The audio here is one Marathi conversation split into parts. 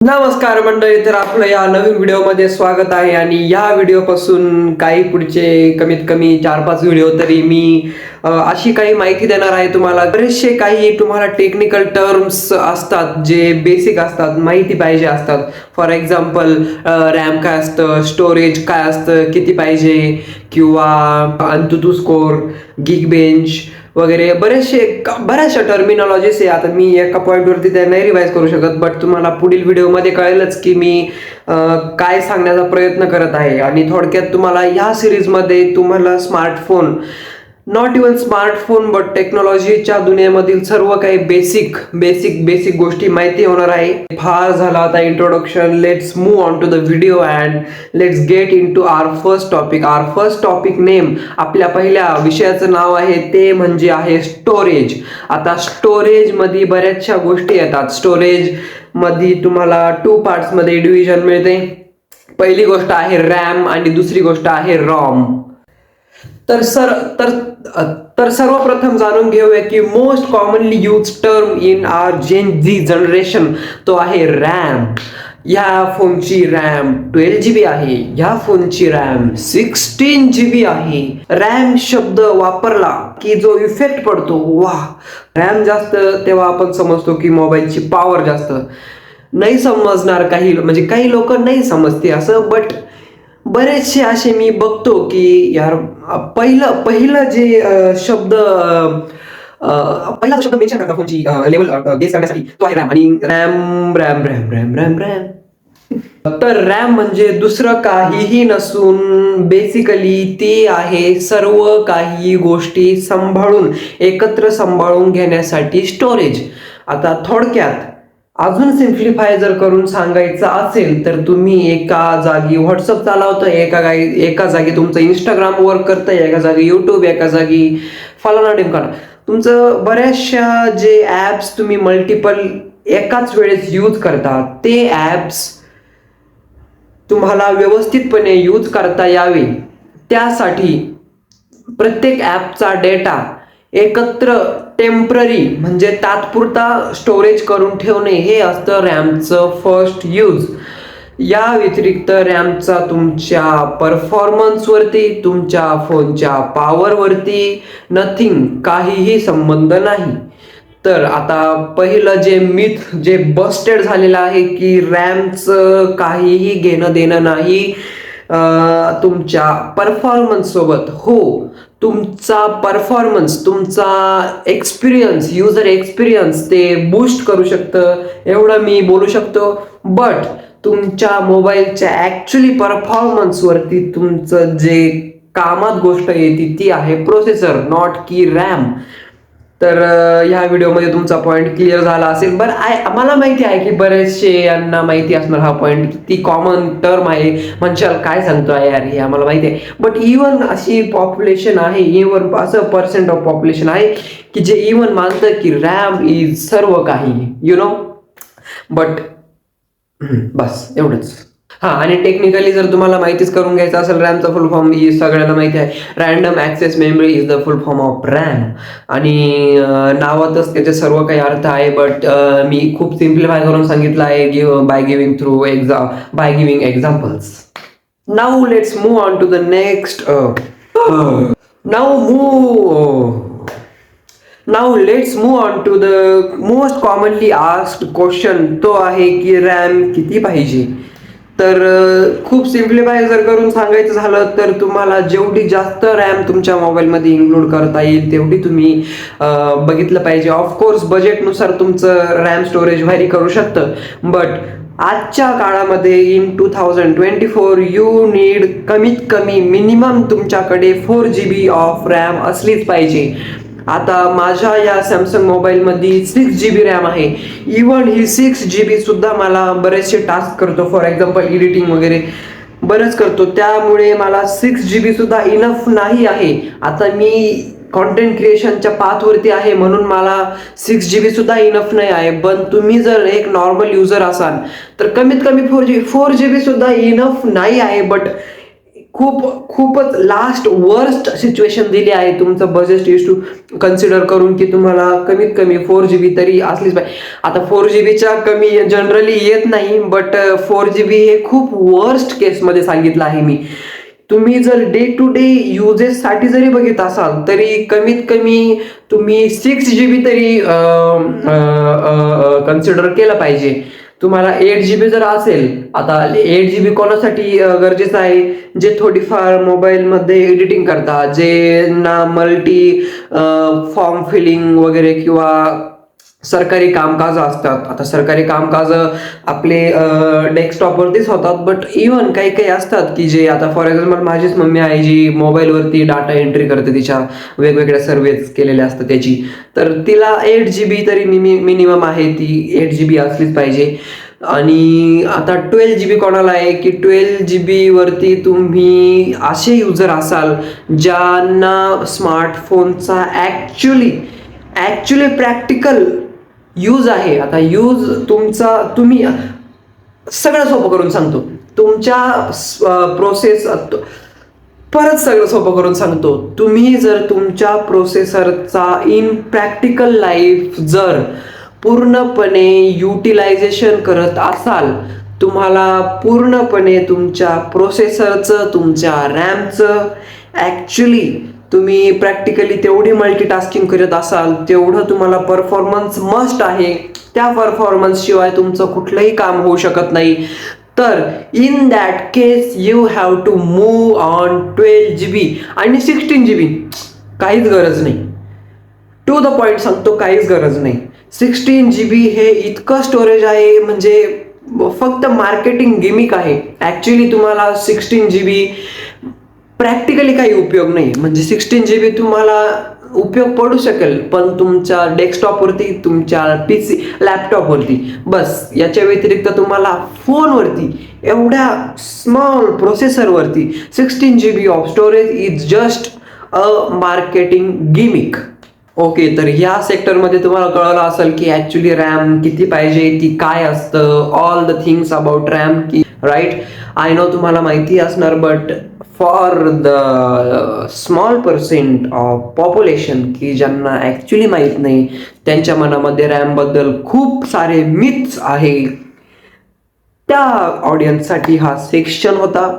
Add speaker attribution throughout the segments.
Speaker 1: नमस्कार मंडळी तर आपलं या नवीन व्हिडिओमध्ये स्वागत आहे आणि या व्हिडिओपासून काही पुढचे कमीत कमी चार पाच व्हिडिओ तरी मी अशी काही माहिती देणार आहे तुम्हाला. बरेचसे काही तुम्हाला टेक्निकल टर्म्स असतात जे बेसिक असतात माहिती पाहिजे असतात. फॉर एक्झाम्पल रॅम काय असतं स्टोरेज काय असतं किती पाहिजे किंवा अंतुतू स्कोर गिग बेंच वगैरे बरेचसे बऱ्याचशा टर्मिनॉलॉजीस आहे. आता मी एका पॉईंटवरती त्या नाही रिवाईज करू शकत बट तुम्हाला पुढील व्हिडिओमध्ये कळेलच की मी काय सांगण्याचा प्रयत्न करत आहे. आणि थोडक्यात तुम्हाला ह्या सिरीजमध्ये तुम्हाला smartphone not even smartphone but टेक्नॉलॉजीच्या दुनियेमधील सर्व काही बेसिक बेसिक बेसिक गोष्टी माहिती होणार आहे. फार झाला आता introduction let's move on to the video and let's get into our first topic our first topic name आपल्या पहिल्या विषयाचं नाव आहे ते म्हणजे आहे स्टोरेज आता स्टोरेजमध्ये बऱ्याचशा गोष्टी येतात. स्टोरेजमध्ये तुम्हाला टू पार्ट्समध्ये डिव्हिजन मिळते. पहिली गोष्ट आहे रॅम आणि दुसरी गोष्ट आहे रॉम तर सर तर तर सर्वप्रथम जाणून घेऊया की most commonly use term in our gen Z generation तो आहे रॅम ह्या फोनची रॅम ट्वेल्व जी बी आहे ह्या फोनची रॅम सिक्स्टीन जी बी आहे. रॅम शब्द वापरला की जो इफेक्ट पडतो वा रॅम जास्त तेव्हा आपण समजतो की मोबाईलची पॉवर जास्त. नाही समजणार काही म्हणजे काही लोक नाही समजते असं बट बरेचसे असे मी बघतो की यार पहिलं पहिलं जे शब्द पहिला शब्द मेन्शन करता फोनची लेवल गेस करण्यासाठी तो आहे रॅम आणि RAM RAM RAM RAM RAM RAM तर रॅम म्हणजे दुसरं काहीही नसून बेसिकली ते आहे सर्व काही गोष्टी सांभाळून एकत्र सांभाळून घेण्यासाठी स्टोरेज आता थोडक्यात अजून सिम्प्लिफाय जर करून सांगायचं असेल तर तुम्ही एका जागी व्हॉट्सअप चालवतं एका गाई एका जागी तुमचं इंस्टाग्राम वर्क करतं एका जागी यूट्यूब एका जागी फलाना टिमकाना तुमचं बऱ्याचशा जे ॲप्स तुम्ही मल्टिपल एकाच वेळेस यूज करता ते ॲप्स तुम्हाला व्यवस्थितपणे यूज करता यावे. त्यासाठी प्रत्येक ॲपचा डेटा एकत्र टेंपररी म्हणजे तात्पुरता स्टोरेज करून ठेवणे हे असतं रॅमचं फर्स्ट यूज या व्यतिरिक्त रॅमचा तुमच्या परफॉर्मन्सवरती तुमच्या फोनच्या पॉवरवरती नथिंग काहीही संबंध नाही. तर आता पहिलं जे मिथ जे बस्टेड झालेलं आहे की रॅमचं काहीही घेणं देणं नाही तुमच्या परफॉर्मन्स सोबत. हो तुमचा परफॉर्मन्स तुमचा एक्सपिरियन्स युजर एक्सपिरियन्स ते बूस्ट करू शकतं एवढं मी बोलू शकतो. बट तुमच्या मोबाईलच्या ॲक्च्युली परफॉर्मन्सवरती तुमचं जे कामात गोष्ट येते ती आहे प्रोसेसर नॉट की रॅम तर ह्या व्हिडिओमध्ये तुमचा पॉईंट क्लिअर झाला असेल. बरं आय मला माहिती आहे की बरेचसे यांना माहिती असणार हा पॉईंट ती कॉमन टर्म आहे. म्हणशाल काय सांगतो आहे यार हे आम्हाला माहिती आहे. बट इवन अशी पॉप्युलेशन आहे इवन असं पर्सेंट ऑफ पॉप्युलेशन आहे की जे इवन मानतं की रॅम इज सर्व काही. यु नो बट बस एवढंच. हा आणि टेक्निकली जर तुम्हाला माहितीच करून घ्यायचं असेल रॅमचा फुल फॉर्म ही सगळ्यांना माहिती आहे. Random access memory is the full form of RAM आणि नावातच त्याचे सर्व काही अर्थ आहे बट मी खूप सिम्प्लिफाय करून सांगितलं आहे give by giving through exam by giving examples now let's move on to the next now move now let's move on to the most commonly asked question तो आहे की रॅम किती पाहिजे? तर खूप सिम्प्लिफाय जर करून सांगायचं झालं तर तुम्हाला जेवढी जास्त रॅम तुमच्या मोबाईलमध्ये इन्क्लूड करता येईल तेवढी तुम्ही बघितलं पाहिजे. ऑफकोर्स बजेटनुसार तुमचं रॅम स्टोरेज व्हॅरी करू शकतं बट आजच्या काळामध्ये in two thousand twenty four you need कमीत कमी मिनिमम तुमच्याकडे four G B of RAM असलीच पाहिजे. आता माझ्या या सॅमसंग मोबाईलमध्ये सिक्स जी बी रॅम आहे. इवन ही सिक्स जी बी सुद्धा मला बरेचसे टास्क करतो. फॉर एक्झाम्पल एडिटिंग वगैरे बरंच करतो. त्यामुळे मला सिक्स जी बी सुद्धा इनफ नाही आहे. आता मी कॉन्टेंट क्रिएशनच्या पाथवरती आहे म्हणून मला सिक्स जी बी सुद्धा इनफ नाही आहे. पण तुम्ही जर एक नॉर्मल युजर असाल तर कमीत कमी four G four G B सुद्धा इनफ नाही आहे. बट खूप खूपच लास्ट वर्स्ट सिच्युएशन दिली आहे. तुमचं बजेट इज टू कन्सिडर करून की तुम्हाला कमीत कमी फोर जी बी तरी असलीच पाहिजे. आता फोर जी बीच्या कमी जनरली येत नाही बट फोर जी बी हे खूप वर्स्ट केसमध्ये सांगितलं आहे मी. तुम्ही जर डे टू डे युजेससाठी जरी बघित असाल तरी कमीत कमी तुम्ही सिक्स जी बी तरी कन्सिडर केलं पाहिजे. तुम्हाला एट जी बी जर असेल आता एट जी बी कोणासाठी गरजेचं आहे? जे थोडीफार मोबाईलमध्ये एडिटिंग करतात जे ना मल्टी फॉर्म फिलिंग वगैरे किंवा सरकारी कामकाज असतात. आता सरकारी कामकाज आपले डेस्कटॉपवरतीच होतात बट इव्हन काही काही असतात की जे आता फॉर एक्झाम्पल माझीच मम्मी आहे जी मोबाईलवरती डाटा एंट्री करते तिच्या वेगवेगळ्या सर्वेज केलेल्या असतात त्याची. तर तिला एट जी बी तरी मिनि मिनिमम आहे ती एट जी बी असलीच पाहिजे. आणि आता ट्वेल्व जी बी कोणाला आहे की ट्वेल्व जी बीवरती तुम्ही असे युजर असाल ज्यांना स्मार्टफोनचा ॲक्च्युली ॲक्च्युली प्रॅक्टिकल यूज आहे. आता यूज तुमचा तुम्ही सगळं सोपं करून सांगतो. तुमच्या प्रोसेस परत सगळं सोपं करून सांगतो. तुम्ही जर तुमच्या प्रोसेसरचा इन प्रॅक्टिकल लाईफ जर पूर्णपणे युटिलायझेशन करत असाल तुम्हाला पूर्णपणे तुमच्या प्रोसेसरचं तुमच्या रॅमचं ॲक्च्युली तुम्ही प्रॅक्टिकली तेवढी मल्टीटास्किंग करत असाल तेवढं तुम्हाला परफॉर्मन्स मस्ट आहे. त्या परफॉर्मन्स शिवाय तुमचं कुठलंही काम होऊ शकत नाही. तर in that case you have to move on twelve G B आणि सिक्स्टीन जी बी काहीच गरज नाही. टू द पॉईंट सांगतो काहीच गरज नाही. सिक्स्टीन जी बी हे इतकं स्टोरेज आहे म्हणजे फक्त मार्केटिंग गिमिक आहे. ॲक्च्युली तुम्हाला सिक्स्टीन जी बी प्रॅक्टिकली काही उपयोग नाही म्हणजे सिक्स्टीन जी बी तुम्हाला उपयोग पडू शकेल पण तुमच्या डेस्कटॉपवरती तुमच्या पी सी लॅपटॉपवरती बस याच्या व्यतिरिक्त तुम्हाला फोनवरती एवढ्या small प्रोसेसरवरती sixteen G B of storage is just a marketing gimmick okay तर ह्या सेक्टरमध्ये तुम्हाला कळलं असेल की ॲक्च्युली रॅम किती पाहिजे ती काय असतं all the things about RAM की राईट आय नो तुम्हाला माहिती असणार but for the small percent of population की ज्यांना ॲक्च्युली माहीत नाही त्यांच्या मनामध्ये रॅमबद्दल खूप सारे मिथ्स आहे. त्या ऑडियन्ससाठी हा सेक्शन होता.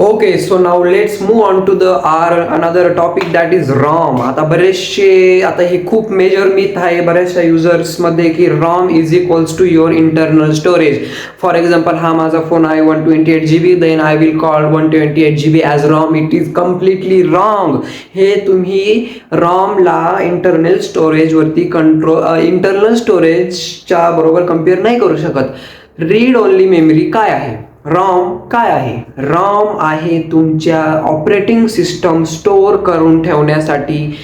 Speaker 1: Okay so now let's move on to the our another topic that is ROM आता बरेचसे आता हे खूप मेजर मिथ आहे बऱ्याचशा युजर्समध्ये की ROM is equals to your internal storage for example हा माझा फोन आहे one twenty eight G B then I will call one twenty eight G B as ROM it is completely wrong हे तुम्ही रॉमला इंटरनल स्टोरेजवरती कंट्रोल इंटरनल स्टोरेजच्या बरोबर कंपेअर नाही करू शकत. रीड ओनली मेमरी काय आहे? रॉम काय आहे? रॉम आहे तुमच्या ऑपरेटिंग सिस्टम स्टोअर करून ठेवण्यासाठी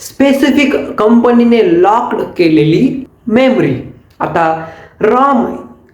Speaker 1: स्पेसिफिक कंपनीने लॉक्ड केलेली मेमरी. आता रॉम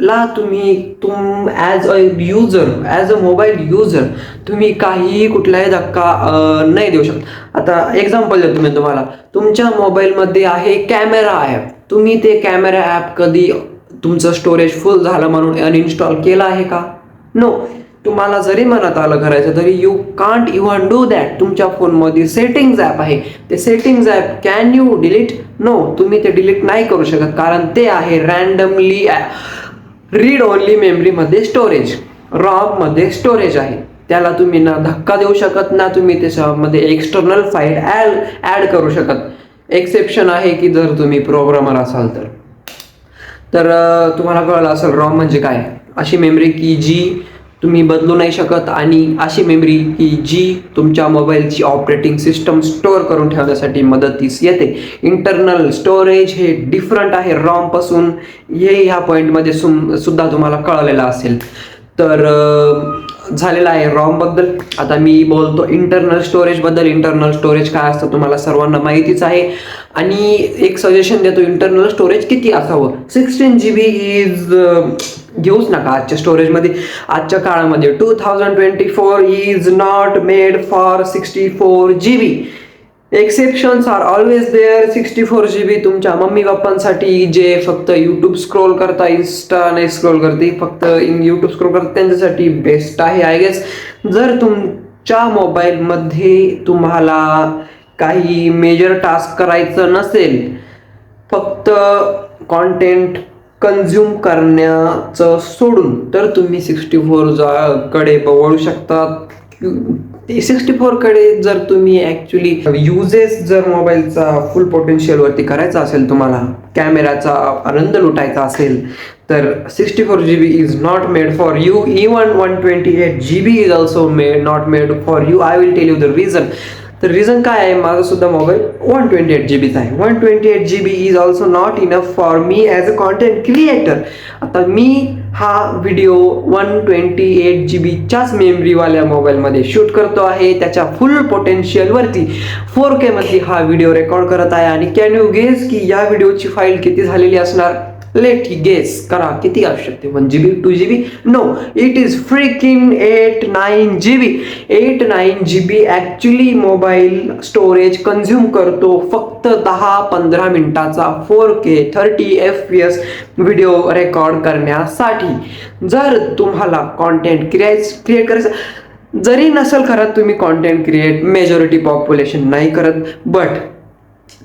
Speaker 1: ला तुम्ही तुम as a user as a mobile user तुम्ही काहीही कुठलाही धक्का नाही देऊ शकत. आता एक्झाम्पल देतो मी तुम्हाला. तुमच्या मोबाईलमध्ये आहे कॅमेरा ॲप तुम्ही ते कॅमेरा ॲप कधी तुमचं स्टोरेज फुल झालं म्हणून अनइन्स्टॉल केलं आहे का? नो तुम्हाला जरी मनात आलं करायचं तरी you can't even do that तुमच्या फोनमध्ये सेटिंग्ज ॲप आहे. ते settings app can you delete no तुम्ही ते डिलीट नाही करू शकत. कारण ते आहे रॅन्डमली रीड ओनली मेमरीमध्ये स्टोरेज रॉममध्ये स्टोरेज आहे. त्याला तुम्ही ना धक्का देऊ शकत ना तुम्ही त्याच्यामध्ये एक्सटर्नल फाईल ॲड ॲड करू शकत. एक्सेप्शन आहे की जर तुम्ही प्रोग्रामर असाल तर. तर तुम्हाला कळलं असेल रॉम म्हणजे काय? अशी मेमरी की जी तुम्ही बदलू नाही शकत आणि अशी मेमरी की जी तुमच्या मोबाईलची ऑपरेटिंग सिस्टम स्टोअर करून ठेवण्यासाठी मदतीस येते. इंटरनल स्टोरेज हे डिफरंट आहे. रॉमपासून हे ह्या पॉईंटमध्ये सुम सुद्धा तुम्हाला कळलेलं असेल. तर झालेला झालेलं आहे रॉमबद्दल आता मी बोलतो इंटरनल स्टोरेजबद्दल इंटरनल स्टोरेज काय असतं तुम्हाला सर्वांना माहितीच आहे. आणि एक सजेशन देतो इंटरनल स्टोरेज किती असावं? सिक्स्टीन जी बी इज घेऊच नका आजच्या स्टोरेजमध्ये आजच्या काळामध्ये two thousand twenty four is not made for sixty four G B exceptions are always there sixty four G B तुमच्या मम्मी पप्पांसाठी जे फक्त यूट्यूब स्क्रोल करता इन्स्टा नाही स्क्रोल करते फक्त इन यूट्यूब स्क्रोल करता त्यांच्यासाठी बेस्ट आहे आय गेस जर तुमच्या मोबाईलमध्ये तुम्हाला काही मेजर टास्क करायचं नसेल फक्त कॉन्टेंट कन्झ्युम करण्याचं सोडून तर तुम्ही सिक्स्टी फोरकडे वळू शकतात. सिक्स्टी फोरकडे जर तुम्ही ॲक्च्युली युजेस जर मोबाईलचा फुल पोटेन्शियलवरती करायचा असेल तुम्हाला कॅमेराचा आनंद लुटायचा असेल तर sixty four G B is not made for you even one twenty eight G B is also made not made for you I will tell you the reason तर रिझन काय आहे? माझा सुद्धा mobile one twenty eight G बीचा आहे. One twenty eight G B is also not enough for me as a content creator आता मी हा video one twenty eight G बीच्याच मेमरीवाल्या मोबाईलमध्ये शूट करतो आहे. त्याच्या फुल पोटेन्शियलवरती फोर केमध्ये हा व्हिडिओ रेकॉर्ड करत आहे. आणि कॅन यू गेस की या व्हिडिओची फाईल किती झालेली असणार? लेट गेस करा. किती असू शकते one G B two G B no it is freaking eight nine G B eight nine G B actually mobile storage consume करतो फक्त दहा पंधरा मिनिटाचा four K thirty F P S video record करण्यासाठी. जर तुम्हाला कॉन्टेंट क्रिएट क्रिएट करायचं जरी नसेल करत तुम्ही कॉन्टेंट क्रिएट मेजॉरिटी पॉप्युलेशन नाही करत बट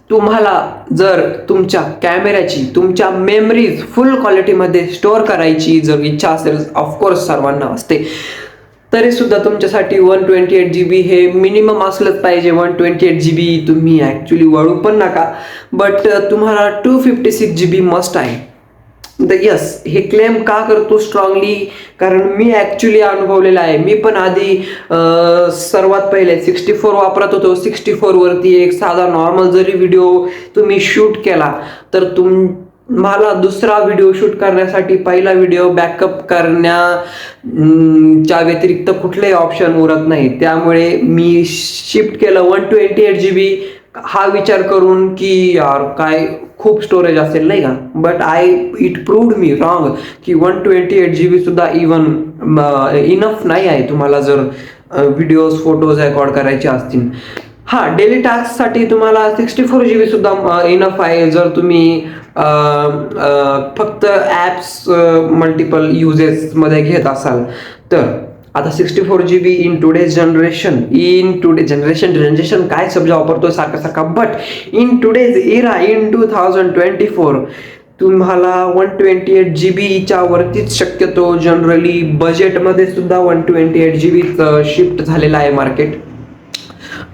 Speaker 1: तुम्हाला जर तुमच्या कॅमेऱ्याची तुमच्या मेमरीज फुल क्वालिटीमध्ये स्टोअर करायची जर इच्छा असेल ऑफकोर्स सर्वांना असते. तरी सुद्धा तुमच्यासाठी one twenty eight G B हे मिनिमम असलंच पाहिजे. One twenty eight G B तुम्ही ॲक्च्युली वळू पण नका. बट तुम्हाला two fifty six G B must आहे. यस हे क्लेम का करतो स्ट्रॉंगली कारण मी ॲक्च्युली अनुभवलेला आहे. मी पण आधी सर्वात पहिले सिक्स्टी फोर वापरत होतो. सिक्स्टी फोरवरती एक साधा नॉर्मल जरी व्हिडिओ तुम्ही शूट केला तर तुम मला दुसरा व्हिडिओ शूट करण्यासाठी पहिला व्हिडिओ बॅकअप करण्या च्या व्यतिरिक्त कुठलेही ऑप्शन उरत नाही. त्यामुळे मी शिफ्ट केलं. One twenty eight G B हा विचार करून की यार काय खूप स्टोरेज असेल नाही का? But I it proved me wrong की one twenty eight G B सुद्धा इवन इनफ नाही आहे तुम्हाला जर व्हिडिओज फोटोज रेकॉर्ड करायचे असतील. हां डेली टास्कसाठी तुम्हाला सिक्स्टी फोर जी बी सुद्धा इनफ आहे जर तुम्ही फक्त ॲप्स मल्टिपल युजेसमध्ये घेत असाल. तर आता sixty four G B in today's generation in today generation generation काय समजा वापरतो सारखा सारखा. But in today's era in two thousand twenty four तुम्हाला वन ट्वेंटी एट जी बीच्या वरतीच शक्यतो जनरली बजेटमध्ये सुद्धा one twenty eight G B shift झालेलं आहे market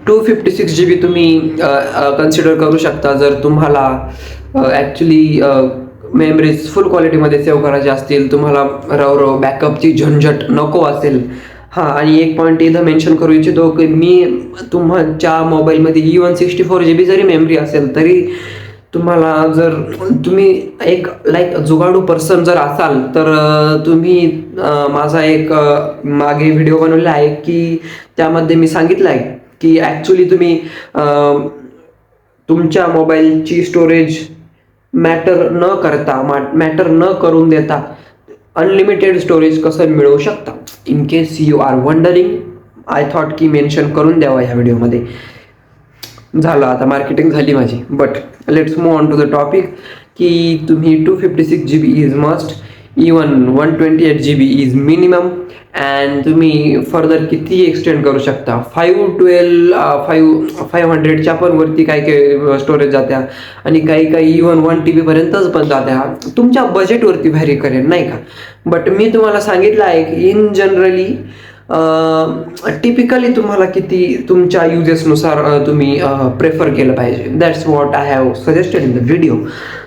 Speaker 1: two fifty six G B तुम्ही कन्सिडर करू शकता. जर तुम्हाला ॲक्च्युली मेमरीज फुल क्वालिटीमध्ये सेव्ह करायचे असतील तुम्हाला रव रव बॅकअपची झंझट नको असेल. हां आणि एक पॉईंट इथं मेन्शन करू इच्छितो की मी तुमच्या मोबाईलमध्ये even sixty four G B जरी मेमरी असेल तरी तुम्हाला जर तुम्ही एक लाईक जुगाडू पर्सन जर असाल तर तुम्ही माझा एक मागे व्हिडिओ बनवलेला आहे की त्यामध्ये मी सांगितलं आहे की ॲक्च्युली तुम्ही तुमच्या मोबाईलची स्टोरेज मॅटर न करता मॅटर न करून देता अनलिमिटेड स्टोरेज कसं मिळवू शकता? In case you are wondering I thought की मेन्शन करून द्यावा ह्या व्हिडिओमध्ये झालं आता मार्केटिंग झाली माझी. But let's move on to the topic की तुम्ही two fifty six G B is must even one twenty eight G B is minimum and तुम्ही फर्दर किती एक्सटेंड करू शकता? फाईव्ह ट्वेल्व फाईव्ह फाईव्ह हंड्रेडच्या पण वरती काही काही uh, स्टोरेज जात्या. आणि काही काही इवन वन टी बीपर्यंतच पण जात्या. तुमच्या बजेटवरती व्हॅरी करेल नाही का? बट मी तुम्हाला सांगितलं आहे की इन जनरली टिपिकली तुम्हाला किती तुमच्या युजेसनुसार तुम्ही प्रेफर केलं पाहिजे. That's what I have suggested in the video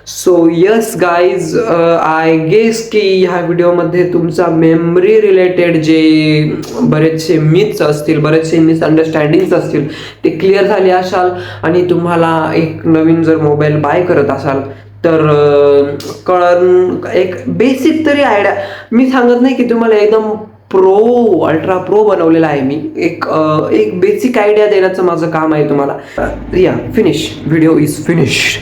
Speaker 1: so yes guys I guess की ह्या व्हिडिओमध्ये तुमचा मेमरी रिलेटेड जे बरेचसे मिथ्स असतील बरेचसे मिसअंडरस्टँडिंग्स असतील ते क्लिअर झाले असाल आणि तुम्हाला एक नवीन जर मोबाईल बाय करत असाल तर कळण एक बेसिक तरी आयडिया मी सांगत नाही की तुम्हाला एकदम प्रो अल्ट्रा प्रो बनवलेला आहे मी. एक एक बेसिक आयडिया देण्याचं माझं काम आहे तुम्हाला. या फिनिश व्हिडिओ इज फिनिश